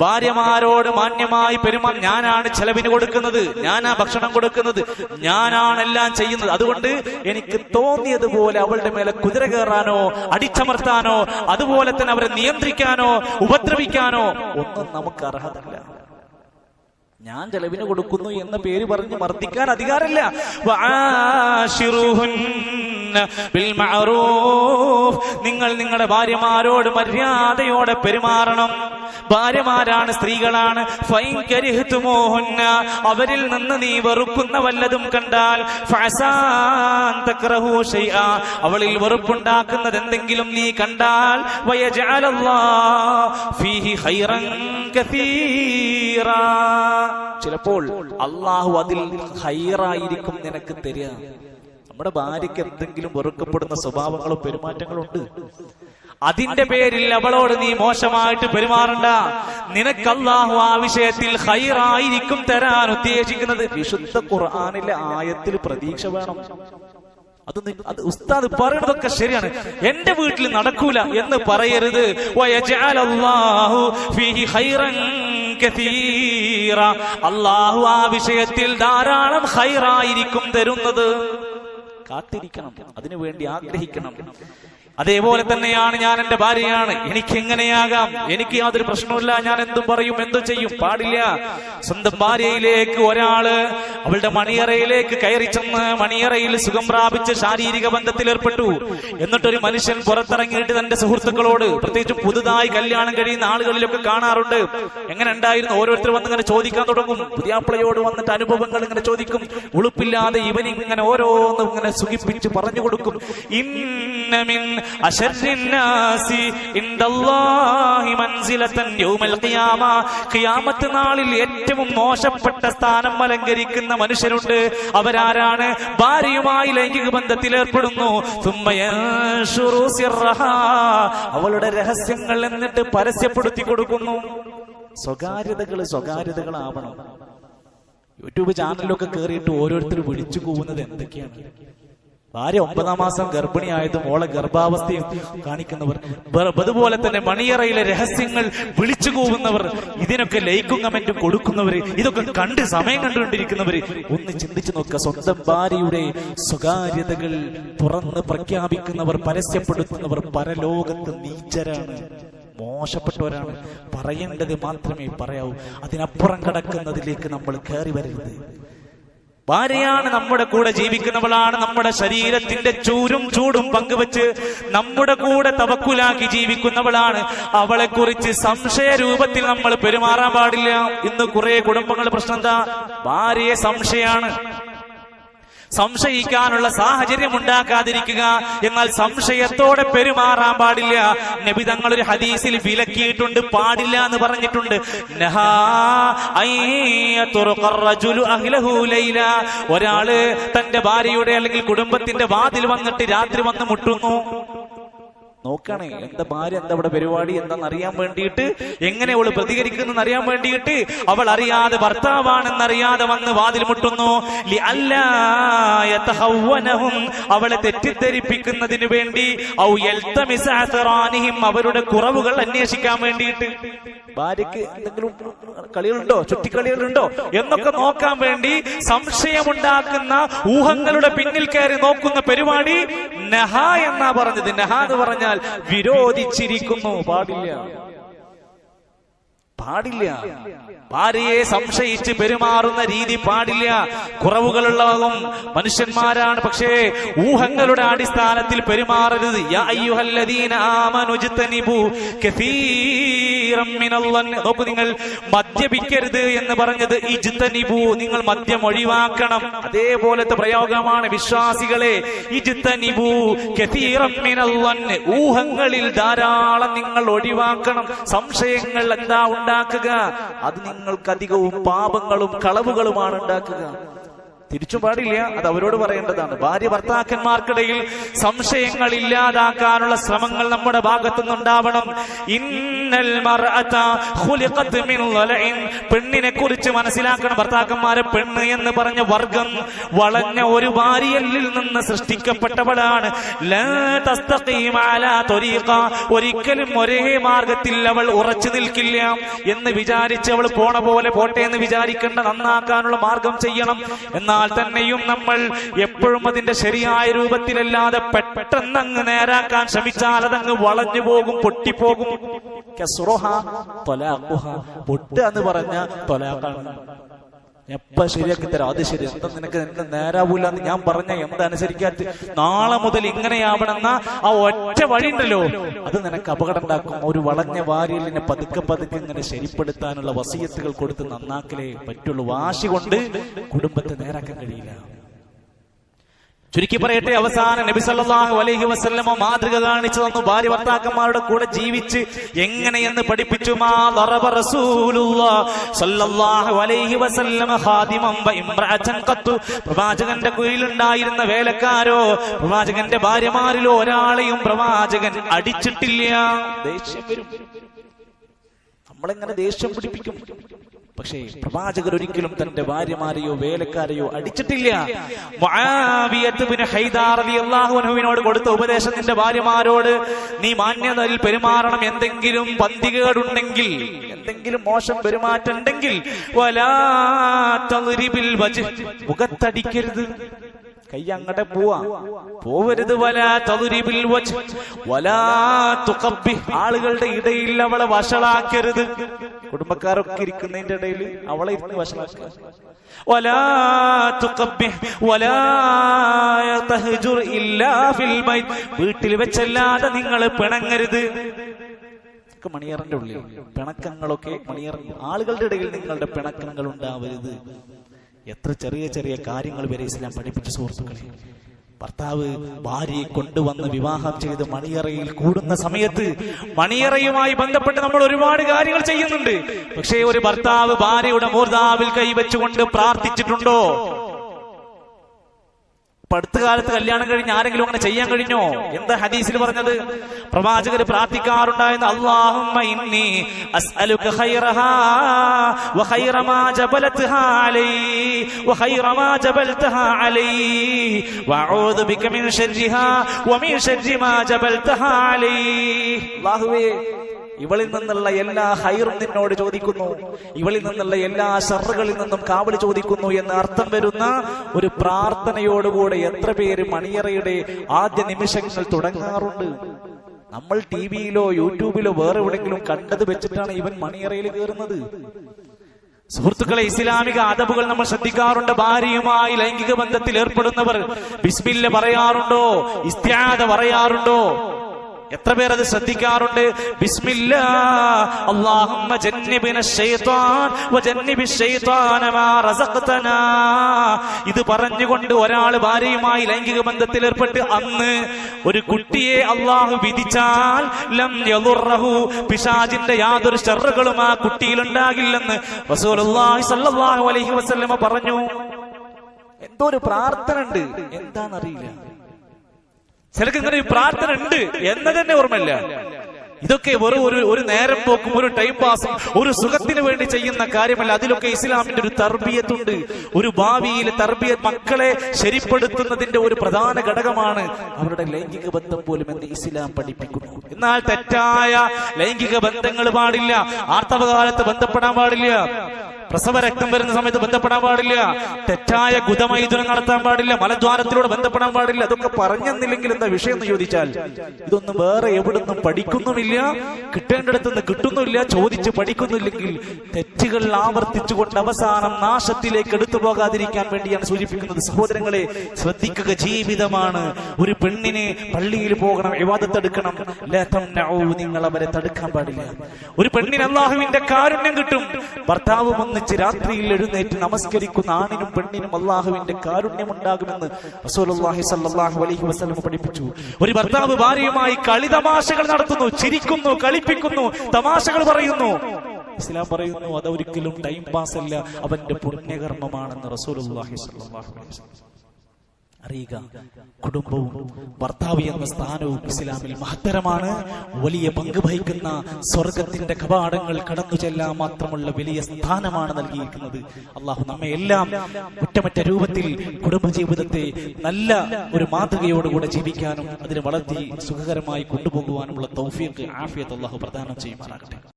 ഭാര്യമാരോട് മാന്യമായി പെരുമാ ഞാനാണ് ചെലവിന് കൊടുക്കുന്നത്. ഞാനാ ഭക്ഷണം കൊടുക്കുന്നത്. ഞാനാണ് എല്ലാം ചെയ്യുന്നത്. അതുകൊണ്ട് എനിക്ക് തോന്നിയതുപോലെ അവളുടെ മേലെ കുതിര കയറാനോ അടിച്ചമർത്താനോ അതുപോലെ തന്നെ അവരെ നിയന്ത്രിക്കാനോ ഉപദ്രവിക്കാനോ ഒന്നും നമുക്ക് അർഹതല്ല. ഞാൻ ചെലവിന് കൊടുക്കുന്നു എന്ന പേര് പറഞ്ഞ് മർദ്ദിക്കാൻ അധികാരമില്ല. നിങ്ങൾ നിങ്ങളുടെ ഭാര്യമാരോട് മര്യാദയോടെ പെരുമാറണം. ഭാര്യമാരാണ് സ്ത്രീകളാണ്. അവരിൽ നിന്ന് നീ വെറുക്കുന്ന വല്ലതും കണ്ടാൽ. അവളിൽ വെറുപ്പുണ്ടാക്കുന്നത് എന്തെങ്കിലും നീ കണ്ടാൽ. ചിലപ്പോൾ അള്ളാഹു അതിൽ ഹൈറായിരിക്കും നിനക്ക് തരിക നമ്മുടെ ഭാര്യയ്ക്ക് എന്തെങ്കിലും വെറുക്കപ്പെടുന്ന സ്വഭാവങ്ങളും പെരുമാറ്റങ്ങളും ഉണ്ട് അതിന്റെ പേരിൽ അവളോട് നീ മോശമായിട്ട് പെരുമാറണ്ട. നിനക്ക് ആ വിഷയത്തിൽ ഹൈറായിരിക്കും തരാൻ ഉദ്ദേശിക്കുന്നത്. വിശുദ്ധ ഖുർആാനിലെ ആയത്തിൽ പ്രതീക്ഷ വേണം. അത് അത് ഉസ്താദ് പറയണതൊക്കെ ശരിയാണ്. എന്റെ വീട്ടിൽ നടക്കൂല എന്ന് പറയരുത്. അള്ളാഹു ആ വിഷയത്തിൽ ധാരാളം ഹൈറായിരിക്കും തരുന്നത്. കാത്തിരിക്കണം. അതിനു വേണ്ടി ആഗ്രഹിക്കണം. അതേപോലെ തന്നെയാണ് ഞാൻ എന്റെ ഭാര്യയാണ്. എനിക്ക് എങ്ങനെയാകാം എനിക്ക് യാതൊരു പ്രശ്നമില്ല ഞാൻ എന്തും പറയും എന്തും ചെയ്യും. പാടില്ല. സ്വന്തം ഭാര്യയിലേക്ക് ഒരാൾ അവളുടെ മണിയറയിലേക്ക് കയറി ചെന്ന് മണിയറയിൽ സുഖം പ്രാപിച്ച് ശാരീരിക ബന്ധത്തിൽ ഏർപ്പെട്ടു. എന്നിട്ടൊരു മനുഷ്യൻ പുറത്തിറങ്ങിയിട്ട് തന്റെ സുഹൃത്തുക്കളോട് പ്രത്യേകിച്ചും പുതുതായി കല്യാണം കഴിയുന്ന ആളുകളിലൊക്കെ കാണാറുണ്ട്. എങ്ങനെ ഉണ്ടായിരുന്നു? ഓരോരുത്തർ വന്ന് ഇങ്ങനെ ചോദിക്കാൻ തുടങ്ങും. പുതിയാപ്പിളയോട് വന്നിട്ട് അനുഭവങ്ങൾ ഇങ്ങനെ ചോദിക്കും. ഉളുപ്പില്ലാതെ ഇവനിങ്ങനെ ഓരോന്നും ഇങ്ങനെ സുഖിപ്പിച്ച് പറഞ്ഞു കൊടുക്കും. ഇന്ന ഖിയാമത്ത് നാളിൽ ഏറ്റവും മോശപ്പെട്ട സ്ഥാനം അലങ്കരിക്കുന്ന മനുഷ്യരുണ്ട്. അവരാരാണ്? ഭാര്യയുമായി ലൈംഗിക ബന്ധത്തിൽ ഏർപ്പെടുന്നു. അവളുടെ രഹസ്യങ്ങൾ എന്നിട്ട് പരസ്യപ്പെടുത്തി കൊടുക്കുന്നു. സ്വകാര്യതകൾ സ്വകാര്യതകളാവണം. യൂട്യൂബ് ചാനലിലൊക്കെ കയറിയിട്ട് ഓരോരുത്തർ വിളിച്ചു പോകുന്നത് എന്തൊക്കെയാണ്? ഭാര്യ ഒമ്പതാം മാസം ഗർഭിണിയായതും ഓളെ ഗർഭാവസ്ഥയും കാണിക്കുന്നവർ അതുപോലെ തന്നെ മണിയറയിലെ രഹസ്യങ്ങൾ വിളിച്ചു കൂവുന്നവർ ഇതിനൊക്കെ ലൈക്കും കമന്റും കൊടുക്കുന്നവര് ഇതൊക്കെ കണ്ട് സമയം കണ്ടുകൊണ്ടിരിക്കുന്നവർ ഒന്ന് ചിന്തിച്ചു നോക്കുക. സ്വന്തം ഭാര്യയുടെ സ്വകാര്യതകൾ തുറന്ന് പ്രഖ്യാപിക്കുന്നവർ പരസ്യപ്പെടുത്തുന്നവർ പരലോകത്ത് നീച്ചരാണ് മോശപ്പെട്ടവരാണ്. പറയേണ്ടത് മാത്രമേ പറയാവൂ. അതിനപ്പുറം കടക്കുന്നതിലേക്ക് നമ്മൾ കയറി വരരുത്. ഭാര്യയാണ് നമ്മുടെ കൂടെ ജീവിക്കുന്നവളാണ് നമ്മുടെ ശരീരത്തിന്റെ ചൂരും ചൂടും പങ്കുവെച്ച് നമ്മുടെ കൂടെ തവക്കുലാക്കി ജീവിക്കുന്നവളാണ്. അവളെ കുറിച്ച് സംശയ രൂപത്തിൽ നമ്മൾ പെരുമാറാൻ പാടില്ല. ഇന്ന് കുറെ കുടുംബങ്ങളുടെ പ്രശ്നം എന്താ? ഭാര്യയെ സംശയാണ് സംശയിക്കാനുള്ള സാഹചര്യം ഉണ്ടാക്കാതിരിക്കുക. എന്നാൽ സംശയത്തോടെ പെരുമാറാൻ പാടില്ല. നബി തങ്ങൾ ഒരു ഹദീസിൽ വിലക്കിയിട്ടുണ്ട് പാടില്ല എന്ന് പറഞ്ഞിട്ടുണ്ട്. ഒരാൾ തന്റെ ഭാര്യയുടെ അല്ലെങ്കിൽ കുടുംബത്തിന്റെ വാതിൽ വന്നിട്ട് രാത്രി വന്ന് മുട്ടുന്നു. നോക്കണേ എന്താ ഭാര്യ എന്താ ഇവിടെ പരിപാടി എന്താണെന്ന് അറിയാൻ വേണ്ടിയിട്ട്? എങ്ങനെ അവൾ പ്രതികരിക്കുന്നു അറിയാൻ വേണ്ടിയിട്ട്? അവൾ അറിയാതെ ഭർത്താവാണെന്നറിയാതെ വന്ന് വാതിൽ മുട്ടുന്നു. അവളെ തെറ്റിദ്ധരിപ്പിക്കുന്നതിന് വേണ്ടി അവരുടെ കുറവുകൾ അന്വേഷിക്കാൻ വേണ്ടിയിട്ട്. ഭാര്യക്ക് എന്തെങ്കിലും കളികളുണ്ടോ? ചുറ്റിക്കളികളുണ്ടോ? എന്നൊക്കെ നോക്കാൻ വേണ്ടി സംശയമുണ്ടാക്കുന്ന ഊഹങ്ങളുടെ പിന്നിൽ കയറി നോക്കുന്ന പരിപാടി നഹ എന്നാ പറഞ്ഞത്. നഹ എന്ന് പറഞ്ഞാൽ വിരോധിച്ചിരിക്കുന്നു. പാടില്ല. പാടില്ല. ഭാര്യയെ സംശയിച്ച് പെരുമാറുന്ന രീതി പാടില്ല. കുറവുകളുള്ളതും മനുഷ്യന്മാരാണ്. പക്ഷേ ഊഹങ്ങളുടെ അടിസ്ഥാനത്തിൽ പെരുമാറരുത്. യാ അയ്യുഹല്ലദീന. നോക്കൂ നിങ്ങൾ മദ്യപിക്കരുത് എന്ന് പറഞ്ഞത് ഇജ്തനിബു. നിങ്ങൾ മദ്യം ഒഴിവാക്കണം. അതേപോലത്തെ പ്രയോഗമാണ് വിശ്വാസികളെ. മിനല്ലൻ. ഊഹങ്ങളിൽ ധാരാളം നിങ്ങൾ ഒഴിവാക്കണം. സംശയങ്ങൾ എന്താ ഉണ്ടാക്കുക? അത് നിങ്ങൾക്ക് അധികവും പാപങ്ങളും കളവുകളുമാണ് ഉണ്ടാക്കുക. തിരിച്ചു പാടില്ല അത് അവരോട് പറയേണ്ടതാണ്. ഭാര്യ ഭർത്താക്കന്മാർക്കിടയിൽ സംശയങ്ങൾ ഇല്ലാതാക്കാനുള്ള ശ്രമങ്ങൾ നമ്മുടെ ഭാഗത്തു നിന്നുണ്ടാവണം. പെണ്ണിനെ കുറിച്ച് മനസ്സിലാക്കണം ഭർത്താക്കന്മാരെ. പെണ്ണ് എന്ന് പറഞ്ഞ വർഗം വളഞ്ഞ ഒരു ഭാര്യയിൽ നിന്ന് സൃഷ്ടിക്കപ്പെട്ടവളാണ്. ഒരിക്കലും ഒരേ മാർഗത്തിൽ അവൾ ഉറച്ചു നിൽക്കില്ല എന്ന് വിചാരിച്ച് അവൾ പോണ പോലെ പോട്ടെ എന്ന് വിചാരിക്കേണ്ട നന്നാക്കാനുള്ള മാർഗം ചെയ്യണം. എന്നാൽ തന്നെയും നമ്മൾ എപ്പോഴും അതിന്റെ ശരിയായ രൂപത്തിലല്ലാതെ പെട്ടെന്ന് അങ്ങ് നേരാക്കാൻ ശ്രമിച്ചാൽ അതങ്ങ് വളഞ്ഞു പോകും പൊട്ടിപ്പോകും. പൊട്ടുക എന്ന് പറഞ്ഞ തൊലാക്കാണ് എപ്പ ശരിയാക്കി തരാം. അത് ശരി. എന്താ നിനക്ക് എന്നെ നേരാവൂല എന്ന് ഞാൻ പറഞ്ഞ എന്തനുസരിക്കാത്ത നാളെ മുതൽ ഇങ്ങനെയാവണമെന്ന ആ ഒറ്റ വഴി ഉണ്ടല്ലോ അത് നിനക്ക് അപകടം ഉണ്ടാക്കും. ഒരു വളഞ്ഞ വാരിയലിനെ പതുക്കെ പതുക്കെ ഇങ്ങനെ ശരിപ്പെടുത്താനുള്ള വസീയത്തുകൾ കൊടുത്ത് നന്നാക്കലേ പറ്റുള്ളൂ. വാശി കൊണ്ട് കുടുംബത്തെ നേരാക്കാൻ കഴിയില്ല. ചുരുക്കി പറയട്ടെ അവസാന നബി സല്ലല്ലാഹു അലൈഹി വസല്ലമ മാതൃക കാണിച്ചു തന്നു ഭാര്യ ഭർത്താക്കന്മാരുടെ കൂടെ ജീവിച്ച് എങ്ങനെയെന്ന് പഠിപ്പിച്ചു? പ്രവാചകന്റെ കുയിലുണ്ടായിരുന്ന വേലക്കാരോ പ്രവാചകന്റെ ഭാര്യമാരിലോ ഒരാളെയും പ്രവാചകൻ അടിച്ചിട്ടില്ല. ദേഷ്യം വരും. നമ്മളിങ്ങനെ ദേഷ്യം പിടിപ്പിക്കും? പക്ഷേ പ്രവാചകർ ഒരിക്കലും തന്റെ ഭാര്യമാരെയോ വേലക്കാരെയോ അടിച്ചിട്ടില്ല കൊടുത്ത ഉപദേശം നിന്റെ ഭാര്യമാരോട് നീ മാന്യതയിൽ പെരുമാറണം എന്തെങ്കിലും പന്തികേടുണ്ടെങ്കിൽ എന്തെങ്കിലും മോശം പെരുമാറ്റം ഉണ്ടെങ്കിൽ. മുഖത്തടിക്കരുത് കൈ പോവാ. പോവരുത്. ആളുകളുടെ ഇടയിൽ അവളെ വഷളാക്കരുത്. കുടുംബക്കാരൊക്കെ ഇരിക്കുന്നതിന്റെ ഇടയിൽ അവളെ ഇരുന്ന് വഷളാക്കുക. വീട്ടിൽ വെച്ചല്ലാതെ നിങ്ങൾ പിണങ്ങരുത്. മണിയറിന്റെ ഉള്ളിൽ. പിണക്കങ്ങളൊക്കെ മണിയറ ആളുകളുടെ ഇടയിൽ നിങ്ങളുടെ പിണക്കങ്ങൾ ഉണ്ടാവരുത്. എത്ര ചെറിയ ചെറിയ കാര്യങ്ങൾ വരെ ഇസ്ലാം പഠിപ്പിച്ച സുഹൃത്തുക്കളെ. ഭർത്താവ് ഭാര്യയെ കൊണ്ടുവന്ന് വിവാഹം ചെയ്ത് മണിയറയിൽ കൂടുന്ന സമയത്ത് മണിയറയുമായി ബന്ധപ്പെട്ട് നമ്മൾ ഒരുപാട് കാര്യങ്ങൾ ചെയ്യുന്നുണ്ട്. പക്ഷേ ഒരു ഭർത്താവ് ഭാര്യയുടെ മൂർധാവിൽ കൈവച്ചുകൊണ്ട് പ്രാർത്ഥിച്ചിട്ടുണ്ടോ? ഇപ്പൊ അടുത്ത കാലത്ത് കല്യാണം കഴിഞ്ഞ് ആരെങ്കിലും അങ്ങനെ ചെയ്യാൻ കഴിഞ്ഞോ? എന്താ ഹദീസിൽ പറഞ്ഞത്? പ്രവാചകർ പ്രാർത്ഥിക്കാറുണ്ടായെന്ന് അല്ലാഹുമ്മ ഇന്നി ഖൈറഹാ വഖൈറ മാ വഖൈറ മാ വഅഊദു ബിക മിൻ ശർരിഹാ വമിൻ ശർരി മാ അല്ലാഹുവേ ഇവളിൽ നിന്നുള്ള എല്ലാ ഹൈറും നിന്നോട് ചോദിക്കുന്നു. ഇവളിൽ നിന്നുള്ള എല്ലാ ഷറുകളിൽ നിന്നും കാവലി ചോദിക്കുന്നു എന്ന് അർത്ഥം വരുന്ന ഒരു പ്രാർത്ഥനയോടുകൂടെ എത്ര പേര് മണിയറയുടെ ആദ്യ നിമിഷങ്ങൾ തുടങ്ങാറുണ്ട്. നമ്മൾ ടി വിയിലോ യൂട്യൂബിലോ വേറെ എവിടെങ്കിലും കണ്ടത് വെച്ചിട്ടാണ് ഇവൻ മണിയറയിൽ കയറുന്നത്. സുഹൃത്തുക്കളെ ഇസ്ലാമിക അദബുകൾ നമ്മൾ ശ്രദ്ധിക്കാറുണ്ട്. ഭാര്യയുമായി ലൈംഗിക ബന്ധത്തിൽ ഏർപ്പെടുന്നവർ ബിസ്മില്ല പറയാറുണ്ടോ? ഇസ്ത്യാദ പറയാറുണ്ടോ? എത്ര പേർ അത് ശ്രദ്ധിക്കാറുണ്ട് അല്ലാഹുമ്മ വജന്നിബി ശൈത്താന മാ ഇത് പറഞ്ഞുകൊണ്ട് ഒരാൾ ഭാര്യയുമായി ലൈംഗിക ബന്ധത്തിൽ ഏർപ്പെട്ട് അന്ന് ഒരു കുട്ടിയെ അള്ളാഹു വിധിച്ചാൽ ലം യളുറഹു പിശാജിന്റെ യാതൊരു ഷർറുകളും ആ കുട്ടിയിൽ ഉണ്ടാകില്ലെന്ന് റസൂലുള്ളാഹി അലൈഹി വസല്ലമ പറഞ്ഞു. എന്തോ ഒരു പ്രാർത്ഥന ഉണ്ട് എന്താണെന്നറിയില്ല ചിലക്ക് ഇങ്ങനെ ഒരു പ്രാർത്ഥന ഉണ്ട് എന്ന് തന്നെ ഓർമ്മയില്ല. ഇതൊക്കെ വെറും ഒരു ഒരു നേരം പോക്കും ഒരു ടൈം പാസും ഒരു സുഖത്തിന് വേണ്ടി ചെയ്യുന്ന കാര്യമല്ല. അതിലൊക്കെ ഇസ്ലാമിന്റെ ഒരു തർബീയത്തുണ്ട്. ഒരു ഭാവിയിലെ തർബിയ മക്കളെ ശരിപ്പെടുത്തുന്നതിന്റെ ഒരു പ്രധാന ഘടകമാണ് അവരുടെ ലൈംഗിക ബന്ധം പോലും എന്ന് ഇസ്ലാം പഠിപ്പിക്കുന്നു. എന്നാൽ തെറ്റായ ലൈംഗിക ബന്ധങ്ങൾ പാടില്ല. ആർത്തവകാലത്ത് ബന്ധപ്പെടാൻ പാടില്ല. പ്രസവ രക്തം വരുന്ന സമയത്ത് ബന്ധപ്പെടാൻ പാടില്ല. തെറ്റായ ഗുദമൈഥുനം നടത്താൻ പാടില്ല. മലദ്വാരത്തിലൂടെ ബന്ധപ്പെടാൻ പാടില്ല. അതൊക്കെ പറഞ്ഞെന്നില്ലെങ്കിൽ എന്താ വിഷയം എന്ന് ചോദിച്ചാൽ ഇതൊന്നും വേറെ എവിടുന്നും പഠിക്കുന്നുമില്ല. കിട്ടേണ്ടിടത്തുനിന്ന് കിട്ടുന്നില്ല ചോദിച്ച് പഠിക്കുന്നില്ലെങ്കിൽ തെറ്റുകൾ ആവർത്തിച്ചുകൊണ്ട് അവസാനം നാശത്തിലേക്ക് എടുത്തു പോകാതിരിക്കാൻ വേണ്ടിയാണ് സൂചിപ്പിക്കുന്നത്. സഹോദരങ്ങളെ ശ്രദ്ധിക്കുക. ജീവിതമാണ്. ഒരു പെണ്ണിനെ പള്ളിയിൽ പോകണം വിവാദത്തെടുക്കണം നിങ്ങൾ അവരെ തടുക്കാൻ പാടില്ല. ഒരു പെണ്ണിന് അള്ളാഹുവിന്റെ കാരുണ്യം കിട്ടും. ഭർത്താവ് ഒന്നിച്ച് രാത്രിയിൽ എഴുന്നേറ്റ് നമസ്കരിക്കുന്ന ആണിനും പെണ്ണിനും അള്ളാഹുവിന്റെ കാരുണ്യം ഉണ്ടാകുമെന്ന് റസൂലുള്ളാഹി സല്ലല്ലാഹു അലൈഹി വസല്ലം പഠിപ്പിച്ചു. ഒരു ഭർത്താവ് ഭാര്യയുമായി കളി തമാശകൾ നടത്തുന്നു ചിരിക്കുന്നു കളിപ്പിക്കുന്നു തമാശകൾ പറയുന്നു. ഇസ്ലാം പറയുന്നു അതൊരിക്കലും ടൈം പാസ് അല്ല അവന്റെ പുണ്യകർമ്മമാണെന്ന് റസൂലുള്ളാഹി സല്ലല്ലാഹു അലൈഹി വസല്ലം അറിയുക. കുടുംബവും ഭർത്താവ് എന്ന സ്ഥാനവും ഇസ്ലാമിൽ മഹത്തരമാണ്. വലിയ പങ്ക് വഹിക്കുന്ന സ്വർഗത്തിന്റെ കപാടങ്ങൾ കടന്നു ചെല്ലാൻ മാത്രമുള്ള വലിയ സ്ഥാനമാണ് നൽകിയിരിക്കുന്നത്. അള്ളാഹു നമ്മെ എല്ലാം കുറ്റമറ്റ രൂപത്തിൽ കുടുംബജീവിതത്തെ നല്ല ഒരു മാതൃകയോടുകൂടെ ജീവിക്കാനും അതിനെ വളർത്തി സുഖകരമായി കൊണ്ടുപോകുവാനുമുള്ള തൗഫീഖ് ആഫിയത്ത് അള്ളാഹു പ്രദാനം ചെയ്യുമാറാകട്ടെ.